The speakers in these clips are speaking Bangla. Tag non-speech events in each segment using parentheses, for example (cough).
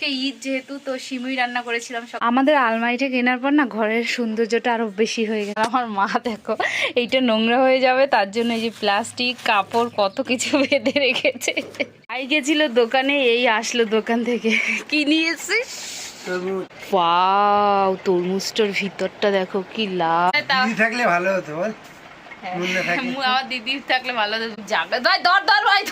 আজকে ঈদ যেহেতু তো সিমুই রান্না করেছিলাম সব- আমাদের আলমারিটা কেনার পর না ঘরের সৌন্দর্যটা আরও বেশি হয়ে গেছে। আমার মা দেখো এইটা নোংরা হয়ে যাবে তার জন্য এই যে প্লাস্টিক কাপড় কত কিছু (laughs) বেঁধে রেখেছে। আই গেছিল দোকানে এই আসলো দোকান থেকে। কি নিয়েছিস তরমুজটার ভিতরটা দেখো কি লাভ থাকলে ভালো হতো বল। মুন্না আমার দিদি থাকলে ভালো হতো। যাবে দর দর ভাই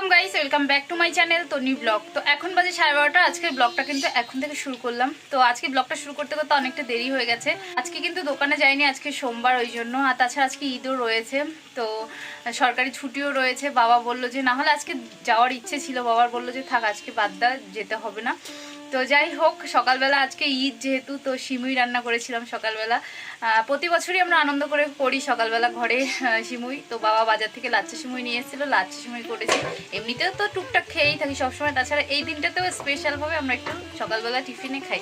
welcome guys, welcome back to my channel তো তনি ব্লগ। তো এখন বাজে সাড়ে বারোটা, আজকের ব্লগটা কিন্তু এখন থেকে শুরু করলাম। তো আজকে ব্লগটা শুরু করতে করতে অনেকটা দেরি হয়ে গেছে। আজকে কিন্তু দোকানে যাইনি, আজকে সোমবার ওই জন্য। আর তাছাড়া আজকে ঈদও রয়েছে, তো সরকারি ছুটিও রয়েছে। বাবা বলল যে, না হলে আজকে যাওয়ার ইচ্ছে ছিল বাবার বলল যে, থাক, আজকে বাদ দা, যেতে হবে না। তো যাই হোক, সকালবেলা আজকে ঈদ যেহেতু, তো সিমুই রান্না করেছিলাম সকালবেলা। প্রতি বছরই আমরা আনন্দ করে করি সকালবেলা ঘরে সিমুই। তো বাবা বাজার থেকে লাচ্চা সিমুই নিয়ে এসেছিল, লাচ্চা সিমুই করেছি। এমনিতেও তো টুকটাক খেয়েই থাকি সবসময়, তাছাড়া এই দিনটাতেও স্পেশালভাবে আমরা একটু সকালবেলা টিফিনে খাই।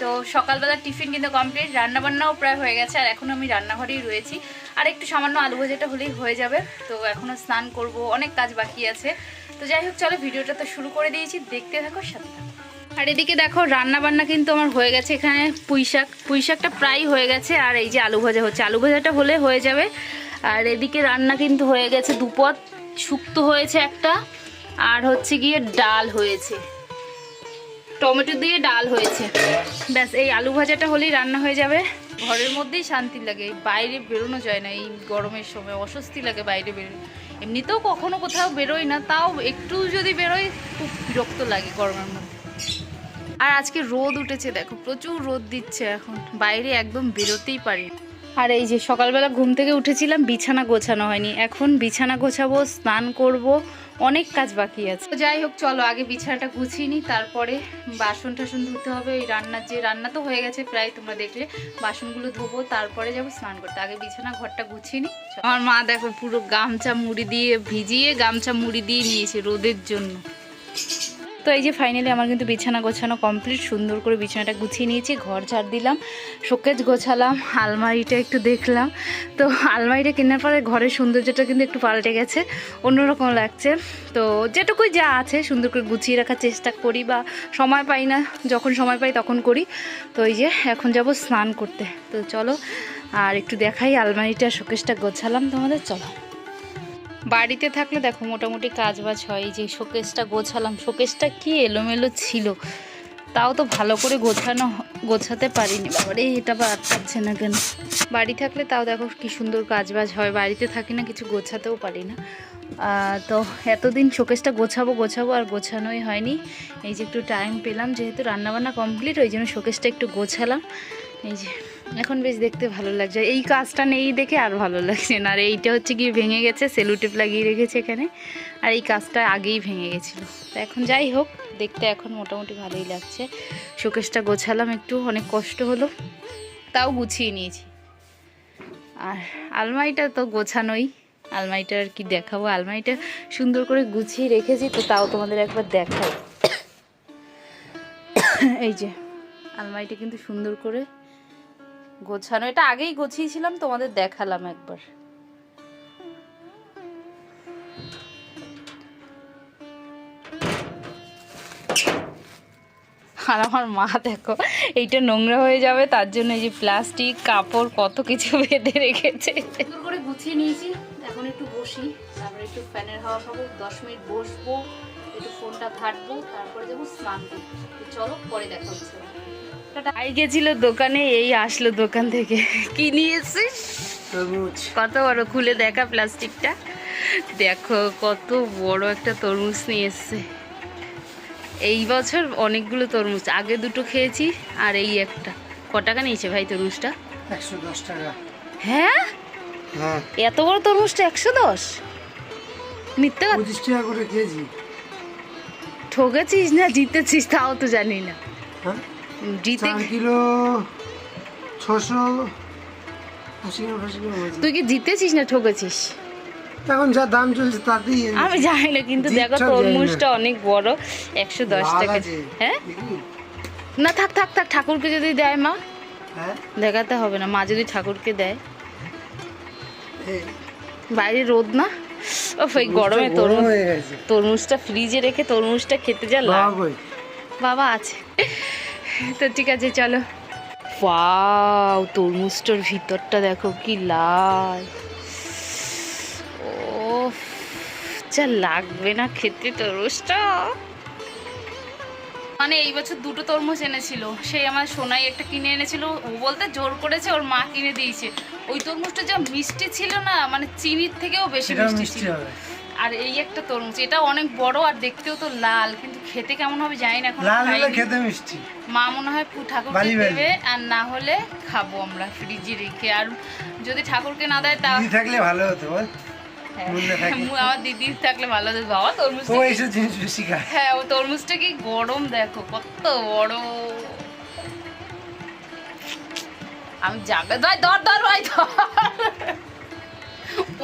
তো সকালবেলা টিফিন কিন্তু কমপ্লিট রান্নাবান্নাও প্রায় হয়ে গেছে, আর এখন আমি রান্নাঘরেই রয়েছি। আর একটু সামান্য আলু ভাজাটা হলেই হয়ে যাবে, তো এখনও স্নান করব, অনেক কাজ বাকি আছে। তো যাই হোক, চলো ভিডিওটা তো শুরু করে দিয়েছি, দেখতে থাকো, সাথে থাকো। আর এদিকে দেখো রান্না বান্না কিন্তু আমার হয়ে গেছে এখানে পুঁই শাক। পুঁই শাকটা প্রায় হয়ে গেছে আর এই যে আলু ভাজা হচ্ছে। আলু ভাজাটা হলে হয়ে যাবে। আর এদিকে রান্না কিন্তু হয়ে গেছে দুপদ। শুক্তো হয়েছে একটা। আর হচ্ছে গিয়ে ডাল হয়েছে। টমেটো দিয়ে ডাল হয়েছে। ব্যাস, এই আলু ভাজাটা হলেই রান্না হয়ে যাবে। ঘরের মধ্যেই শান্তি লাগে। বাইরে বেরোনো যায় না এই গরমের সময়। অস্বস্তি লাগে বাইরে বেরোনো এমনিতেও কখনো কোথাও বেরোই না। তাও একটু যদি বেরোই, খুব বিরক্ত লাগে গরমের মধ্যে। আর আজকে রোদ উঠেছে দেখো প্রচুর রোদ দিচ্ছে এখন। বাইরে একদম বেরোতেই পারি। আর এই যে সকালবেলা ঘুম থেকে উঠেছিলাম বিছানা গোছানো হয়নি। এখন বিছানা গোছাবো স্নান করব অনেক কাজ বাকি আছে। যাই হোক চলো আগে বিছানাটা গুছিয়ে নিই তারপরে বাসন টাসন ধুতে হবে। ওই রান্নার যে রান্না তো হয়ে গেছে প্রায় তোমরা দেখলে। বাসনগুলো ধোবো তারপরে যাব স্নান করতে। আগে বিছানা ঘরটা গুছিয়ে নিই আমার মা দেখো পুরো গামছা মুড়ি দিয়ে ভিজিয়ে গামছা মুড়ি দিয়ে নিয়েছে রোদের জন্য। তো এই যে ফাইনালি আমার কিন্তু বিছানা গোছানো কমপ্লিট সুন্দর করে বিছানাটা গুছিয়ে নিয়েছি, ঘর ঝাড় দিলাম শোকেজ গোছালাম, আলমারিটা একটু দেখলাম। তো আলমারিটা কেনার পরে ঘরের সৌন্দর্যটা কিন্তু একটু পাল্টে গেছে, অন্যরকম লাগছে। তো যেটুকুই যা আছে সুন্দর করে গুছিয়ে রাখার চেষ্টা করি বা সময় পাই না, যখন সময় পাই তখন করি। তো এই যে এখন যাব স্নান করতে। তো চলো আর একটু দেখাই আলমারিটা, শোকেসটা গোছালাম তোমাদের, চলো। বাড়িতে থাকলে দেখো মোটামুটি কাজ বাজ হয় যে শোকেসটা গোছালাম, শোকেসটা কি এলোমেলো ছিল? তাও তো ভালো করে গোছানো, গোছাতে পারিনি। বাবারে, এটা বা আটকাচ্ছে না কেন? বাড়ি থাকলে তাও দেখো কি সুন্দর কাজ বাজ হয়। বাড়িতে থাকি না, কিছু গোছাতেও পারি না। তো এতদিন শোকেসটা গোছাবো গোছাবো আর গোছানোই হয়নি। এই যে একটু টাইম পেলাম, যেহেতু রান্নাবান্না কমপ্লিট ওই জন্য শোকেসটা একটু গোছালাম। এই যে এখন বেশ দেখতে ভালো লাগছে। এই কাজটা নেই দেখে আর ভালো লাগছে না। আর এইটা হচ্ছে গিয়ে ভেঙে গেছে সেলুটেপ লাগিয়ে রেখেছে এখানে। আর এই কাজটা আগেই ভেঙে গেছিল। তো এখন যাই হোক, দেখতে এখন মোটামুটি ভালোই লাগছে। শোকেসটা গোছালাম একটু, অনেক কষ্ট হলো, তাও গুছিয়ে নিয়েছি। আর আলমারিটা তো গোছানোই। আলমারিটা আর কি দেখাবো? আলমারিটা সুন্দর করে গুছিয়ে রেখেছি, তো তাও তোমাদের একবার দেখাই। (coughs) এই যে, আলমারিটা কিন্তু সুন্দর করে গোছানো। এটা আগেই গোছিয়েছিলাম, তোমাদের দেখালাম একবার। আর আমার মা, দেখো, এইটা নোংরা হয়ে যাবে, তার জন্য এই যে প্লাস্টিক, কাপড়, কত কিছু বেঁধে রেখেছে। সুন্দর করে গুছিয়ে নিয়েছি। এখন একটু বসি, তারপরে একটু ফ্যানের হাওয়া খাব, দশ মিনিট বসবো, একটু ফোনটা ঘাটবো, তারপরে যাব স্নান করতে। তো চলো, পরে দেখা হচ্ছে। আই গেছিল দোকানে এই আসলো দোকান থেকে। কি নিয়েছিস? তরমুজ। কত বড় খুলে দেখা প্লাস্টিকটা। দেখো কত বড় একটা তরমুজ নিয়ে এসছে। এই বছর অনেকগুলো তরমুজ আগে দুটো খেয়েছি আর এই একটা। ক টাকা নিয়েছে ভাই তরমুজটা? একশো দশ টাকা। হ্যাঁ? হ্যাঁ। এত বড় তরমুজটা একশো দশ? মিথ্যে। পঁচিশ টাকা করে কেজি। ঠকেছিস না জিতেছিস তাও তো জানি না। হ্যাঁ? চার কিলো ছশো আশি গ্রাম আশি গ্রাম হয়েছে। তুই কি জিতেছিস না ঠকেছিস? এখন যা দাম চলছে তাতেই আমি জানি না কিন্তু দেখো। তরমুজটা অনেক বড় একশো দশ টাকা। হ্যাঁ? না থাক থাক থাক ঠাকুরকে যদি দেয় মা। হ্যাঁ? দেখাতে হবে না মা যদি ঠাকুরকে দেয়। বাইরে রোদ না? ও এই গরমে তরমুজ তরমুজটা ফ্রিজে রেখে তরমুজটা খেতে যা কই বাবা আছে। তো ঠিক আছে চলো। ওয়াও তরমুজটার ভিতরটা দেখো কি লাল। ও যা লাগবে না খেতে তরমুজটা মানে এই বছর দুটো তরমুজ এনেছিল। সেই আমার সোনাই একটা কিনে এনেছিল। ও বলতে জোর করেছে ওর মা কিনে দিয়েছে। ওই তরমুজটা যা মিষ্টি ছিল না মানে চিনির থেকেও বেশি মিষ্টি ছিল। আর এই একটা তরমুজ এটা অনেক বড় আর দেখতেও তো লাল কিন্তু খেতে কেমন হবে জানি না এখন লাল হলে খেতে মিষ্টি। মা মনে হয় বালি। দেবে আর না হলে খাব আমরা ফ্রিজে রেখে। আর যদি ঠাকুরকে না দেয় তা থাকলে ভালো হতো বল। হ্যাঁ। আমার দিদি থাকলে ভালো হতো। বাবা তরমুজ ও এইসব জিনিস বেশি খায়। হ্যাঁ ও তরমুজটা কি গরম দেখো কত বড়। আমি যাবে দর ভাই ধর।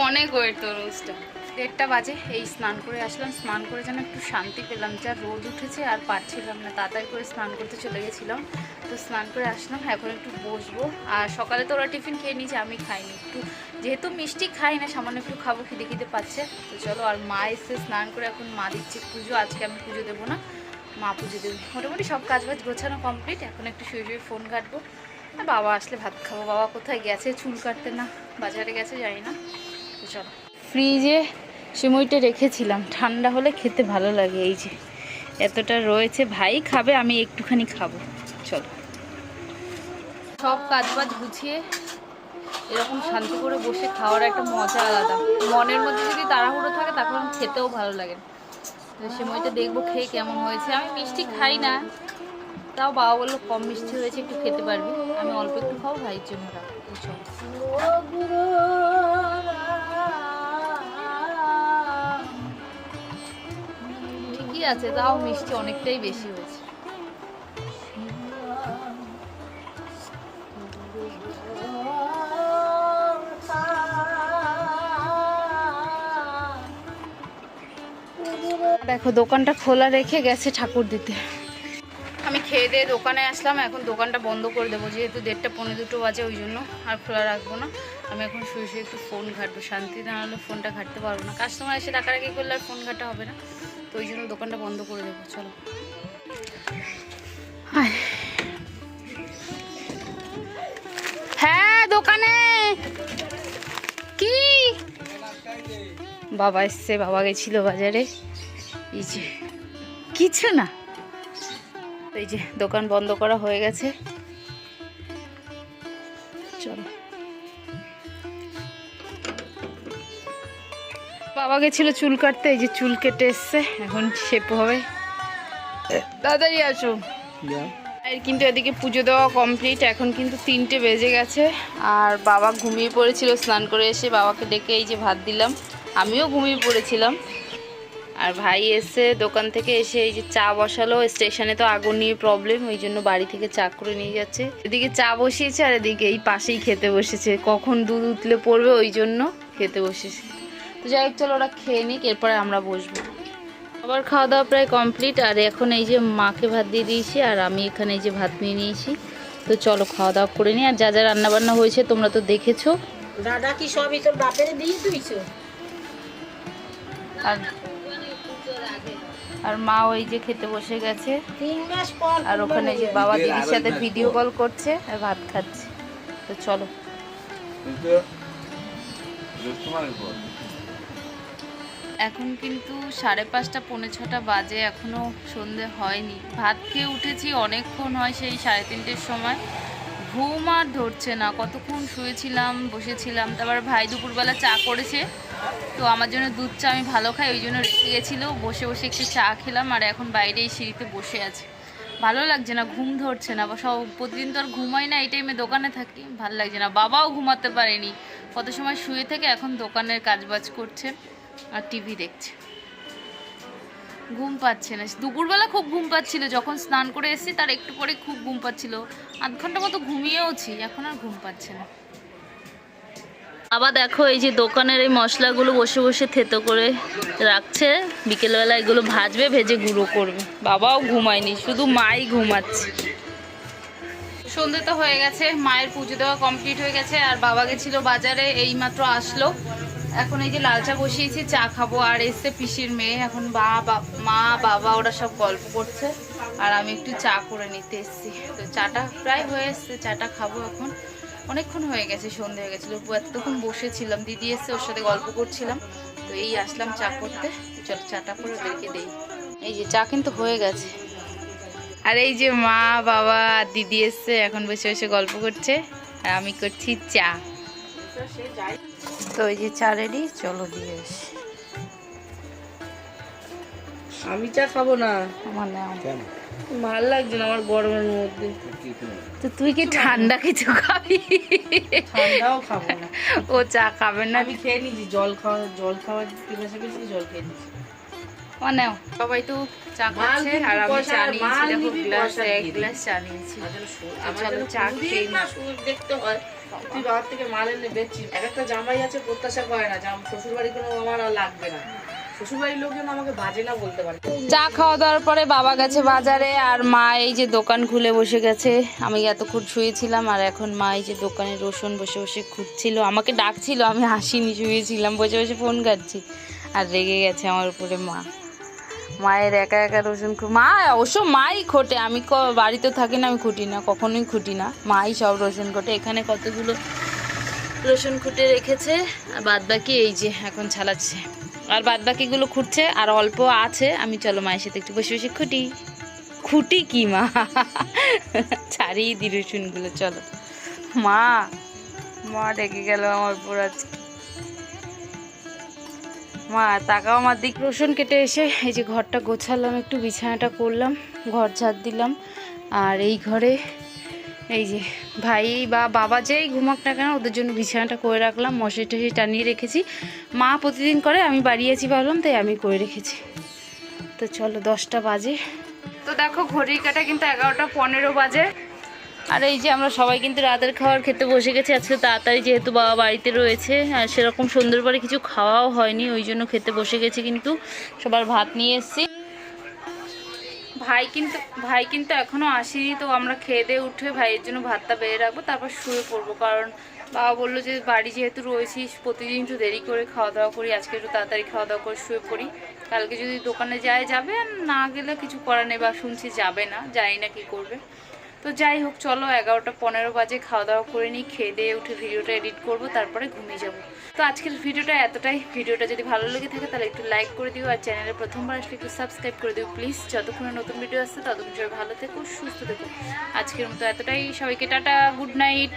অনেক ওয়েট তরমুজটা। দেড়টা বাজে। এই স্নান করে আসলাম। স্নান করে যেন একটু শান্তি পেলাম। যা রোদ উঠেছে আর পারছিলাম না। তাড়াতাড়ি করে স্নান করতে চলে গেছিলাম। তো স্নান করে আসলাম। এখন একটু বসবো। আর সকালে তো ওরা টিফিন খেয়ে নিয়েছে, আমি খাইনি। একটু যেহেতু মিষ্টি খাই না, সামান্য একটু খাব, খিদে খিদে পাচ্ছে। তো চলো, আর মা এসে স্নান করে এখন মা দিচ্ছে পুজো। আজকে আমি পুজো দেবো না, মা পুজো দেবে। মোটামুটি সব কাজ বাজ গোছানো কমপ্লিট। এখন একটু শুয়ে শুয়ে ফোন কাটবো বাবা আসলে ভাত খাব। বাবা কোথায় গেছে? চুল কাটতে না? বাজারে গেছে? জানি না। তো চলো। ফ্রিজে সিমুইটা রেখেছিলাম। ঠান্ডা হলে খেতে ভালো লাগে এই যে। এতটা রয়েছে। ভাই খাবে, আমি একটুখানি খাব। চলো। সব কাজ বাজ গুছিয়ে এরকম শান্তি করে বসে খাওয়ার একটা মজা আলাদা। মনের মধ্যে যদি তাড়াহুড়ো থাকে তখন খেতেও ভালো লাগে সময়টা দেখব, খেয়ে কেমন হয়েছে। আমি মিষ্টি খাই না। তাও বাবা বলল, কম মিষ্টি হয়েছে, একটু খেতে পারবি। আমি অল্প একটু খাও ভাইয়ের জন্য আছে, তাও মিষ্টি অনেকটাই বেশি হয়েছে। দেখো, দোকানটা খোলা রেখে গেছে ঠাকুর দিতে। আমি খেয়ে দিয়ে দোকানে আসলাম, এখন দোকানটা বন্ধ করে দেবো, যেহেতু দেড়টা পনেরো দুটো বাজে ওই জন্য, আর খোলা রাখব না। আমি এখন শুয়ে শুয়ে একটু ফোন ঘাটবো। শান্তি না হলে ফোনটা ঘাটতে পারব না। কাস্টমার এসে রাখারাখি করলে আর ফোন ঘাটা হবে না। তো ওই জন্য দোকানটা বন্ধ করে দেবো। চলো। হ্যাঁ দোকানে। কি? বাবা এসছে, বাবা গেছিল বাজারে। এই যে, কিছু না। এই যে, দোকান বন্ধ করা হয়ে গেছে। বাবা গেছিল চুল কাটতে এই যে চুল কেটে এসছে এখন শেপ হবে। তাড়াতাড়ি আসো। আর কিন্তু এদিকে পুজো দেওয়া কমপ্লিট এখন কিন্তু তিনটে বেজে গেছে আর বাবা ঘুমিয়ে পড়েছিল স্নান করে এসে বাবাকে ডেকে এই যে ভাত দিলাম আমিও ঘুমিয়ে পড়েছিলাম। আর ভাই এসে দোকান থেকে এসে এই যে চা বসালো স্টেশনে তো আগুন নিয়ে প্রবলেম ওই জন্য বাড়ি থেকে চা করে নিয়ে যাচ্ছে। এদিকে চা বসিয়েছে আর এদিকে এই পাশেই খেতে বসেছে কখন দুধ উতলে পড়বে ওই জন্য খেতে বসেছে। তো যাই হোক চলো ওরা খেয়ে নিক এরপরে আমরা বসবো। আবার খাওয়া দাওয়া প্রায় কমপ্লিট আর এখন এই যে মাকে ভাত দিয়ে দিয়েছি আর আমি এখানে এই যে ভাত নিয়ে নিয়েছি। তো চলো খাওয়া দাওয়া করে নিই আর যা যা রান্নাবান্না হয়েছে তোমরা তো দেখেছ। দাদা কি সবই তোর বাপের দিয়ে তুইছো আর আর মা ওই যে খেতে বসে গেছে। তিন মাস পর আর ওখানে যে বাবা দিদির সাথে ভিডিও কল করছে আর ভাত খাচ্ছে। তো চলো। এখন কিন্তু সাড়ে পাঁচটা, পৌনে ছটা বাজে এখনও সন্ধে হয়নি। ভাত খেয়ে উঠেছি, অনেকক্ষণ হয় সেই সাড়ে তিনটের সময়। ঘুম আর ধরছে না, কতক্ষণ শুয়েছিলাম, বসেছিলাম। তারপর ভাই দুপুরবেলা চা করেছে, তো আমার জন্য দুধ চা আমি ভালো খাই, ওই জন্য রেখে গেছিল। বসে বসে একটু চা খেলাম, আর এখন বাইরে এই সিঁড়িতে বসে আছে। ভালো লাগছে না, ঘুম ধরছে না, বা সব প্রতিদিন তো আর ঘুমাই না, এই টাইমে দোকানে থাকি, ভালো লাগছে না। বাবাও ঘুমাতে পারেনি। কত সময় শুয়ে থেকে এখন দোকানের কাজবাজ করছে। আর টিভি দেখছে। ঘুম পাচ্ছে না। দুপুরবেলা খুব ঘুম পাচ্ছিল। যখন স্নান করে এসেছি তার একটু পরে খুব ঘুম পাচ্ছিল। আধ ঘণ্টা মতো ঘুমিয়েওছি এখন আর ঘুম পাচ্ছে না। আবার দেখো এই যে দোকানের এই মশলাগুলো বসে বসে থেতো করে রাখছে। বিকেলবেলা এগুলো ভাজবে ভেজে গুঁড়ো করবে। বাবাও ঘুমায়নি শুধু মাই ঘুমাচ্ছে। সন্ধে তো হয়ে গেছে মায়ের পুজো দেওয়া কমপ্লিট হয়ে গেছে আর বাবা গেছিল বাজারে এইমাত্র আসলো। এখন এই যে লাল চা বসিয়েছি, চা খাব। আর এসছে পিসির মেয়ে, এখন বা মা, বাবা, ওরা সব গল্প করছে। আর আমি একটু চা করে নিতে এসেছি। তো চাটা প্রায় হয়ে এসছে, চাটা খাব এখন। অনেকক্ষণ হয়ে গেছে, সন্ধে হয়ে গেছিল। এতক্ষণ বসেছিলাম, দিদি এসছে, ওর সাথে গল্প করছিলাম। তো এই আসলাম চা করতে। চল, চাটা করে ওদেরকে দেই। এই যে চা কিন্তু হয়ে গেছে। আর এই যে মা, বাবা দিদি এসছে, এখন বসে বসে গল্প করছে। আর আমি করছি চা। তো এই যে চা রেডি চলো দিয়ে এসি আমি চা খাব না। আমার নাম ভালো লাগছে না আমার গরমের মধ্যে। তো তুই কি ঠান্ডা কিছু খাবি? ঠান্ডাও খাব না। ও চা খাবে না। আমি খেয়ে নিয়েছি জল খাওয়া জল খাওয়ার পিপাসা পেয়েছি জল খেয়ে নিয়েছি। মানে সবাই তো চা খাচ্ছে আর আমি চা নিয়েছি দেখো গ্লাস এক গ্লাস চা নিয়েছি। চলো চা খেয়ে না নিই। সুখ দেখতে হয়। তুই বাবার থেকে মাল এনে বেচছি এক একটা জামাই আছে প্রত্যাশা করে না জাম শ্বশুর কোনো আমার আর লাগবে না। শ্বশুর বাড়ির লোকজন আমাকে বাজে না বলতে পারে। চা খাওয়া দাওয়ার পরে বাবা গেছে বাজারে আর মা এই যে দোকান খুলে বসে গেছে। আমি এতক্ষণ শুয়েছিলাম আর এখন মা এই যে দোকানে রসুন বসে বসে খুঁজছিল। আমাকে ডাকছিল আমি হাসিনি শুয়েছিলাম বসে বসে ফোন কাটছি আর রেগে গেছে আমার উপরে মা। মায়ের একা একা রসুন মা অবশ্য মাই খোটে, আমি বাড়িতে থাকি না, আমি খুঁটি না, কখনোই খুঁটি না। মাই সব রসুন খোটে। এখানে কতগুলো রসুন খুঁটে রেখেছে, আর বাদ বাকি এই যে এখন ছালাচ্ছে। আর বাদ বাকিগুলো খুঁটছে, আর অল্প আছে। আমি চলো মায়ের সাথে একটু বসে বসে খুঁটি। খুঁটি কি মা? ছাড়িয়ে দি রসুনগুলো, চলো। মা মা ডেকে গেল আমার আজকে মা তাকাও আমার দিক। রসুন কেটে এসে এই যে ঘরটা গোছালাম একটু বিছানাটা করলাম ঘর ঝাড় দিলাম। আর এই ঘরে এই যে ভাই বা বাবা যেই ঘুমাক না কেন ওদের জন্য বিছানাটা করে রাখলাম মশারি টশারি টানিয়ে রেখেছি। মা প্রতিদিন করে আমি বাড়ি আছি ভাবলাম তাই আমি করে রেখেছি। তো চলো দশটা বাজে। তো দেখো ঘড়ির কাটা কিন্তু এগারোটা পনেরো বাজে। আর এই যে আমরা সবাই কিন্তু রাতের খাবার খেতে বসে গেছি, আজকে তাড়াতাড়ি যেহেতু বাবা বাড়িতে রয়েছে, আর সেরকম সুন্দর করে কিছু খাওয়াও হয়নি, ওই জন্য খেতে বসে গেছি কিন্তু। সবার ভাত নিয়ে এসেছি। ভাই কিন্তু ভাই কিন্তু এখনও আসেনি, তো আমরা খেয়ে দিয়ে উঠে ভাইয়ের জন্য ভাতটা বেড়ে রাখব, তারপর শুয়ে পড়ব। কারণ বাবা বলল যে বাড়ি যেহেতু রয়েছিস প্রতিদিন একটু দেরি করে খাওয়া দাওয়া করি, আজকে একটু তাড়াতাড়ি খাওয়া দাওয়া করে শুয়ে পড়ি। কালকে যদি দোকানে যায় যাবে, না গেলে কিছু করার নেই বা শুনছি যাবে না, জানি না কি করবে। তো যাই হোক, চলো এগারোটা পনেরো বাজে খাওয়া দাওয়া করে নিই, খেয়ে দিয়ে উঠে ভিডিওটা এডিট করব, তারপরে ঘুমিয়ে যাব। তো আজকের ভিডিওটা এতটাই। ভিডিওটা যদি ভালো লেগে থাকে, তাহলে একটু লাইক করে দিও আর চ্যানেলে প্রথমবার আসলে একটু সাবস্ক্রাইব করে দিও প্লিজ যতক্ষণে নতুন ভিডিও আসছে, ততক্ষণ ভালো থেকো, সুস্থ থেকো। আজকের মতো এতটাই। সবাইকে টাটা গুড নাইট